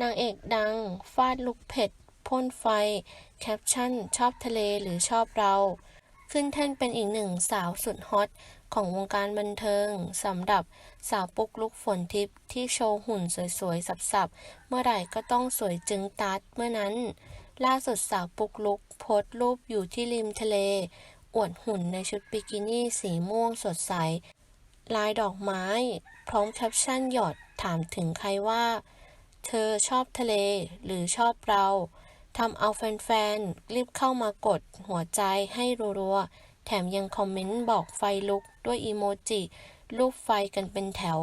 นางเอกดัง ฟาดลูกเผ็ด พ่นไฟ แคปชั่น ชอบทะเลหรือชอบเรา ขึ้นแท่นเป็นอีกหนึ่งสาวสุดฮอต ของวงการบันเทิงสำหรับสาวปุ๊กลุกฝนทิพย์ที่โชว์หุ่นสวยๆ สับๆ เมื่อไหร่ก็ต้องสวยจึงตัดเมื่อนั้น ล่าสุดสาวปุ๊กลุกโพสต์รูปอยู่ที่ริมทะเล อวดหุ่นในชุดบิกินี่สีม่วงสดใส ลายดอกไม้ พร้อมแคปชั่นหยอดถามถึงใครว่า เธอชอบทะเลหรือชอบเราทำเอาแฟนๆ รีบเข้ามากดหัวใจให้รัวๆ แถมยังคอมเมนต์บอกไฟลุกด้วยอีโมจิ รูปไฟกันเป็นแถว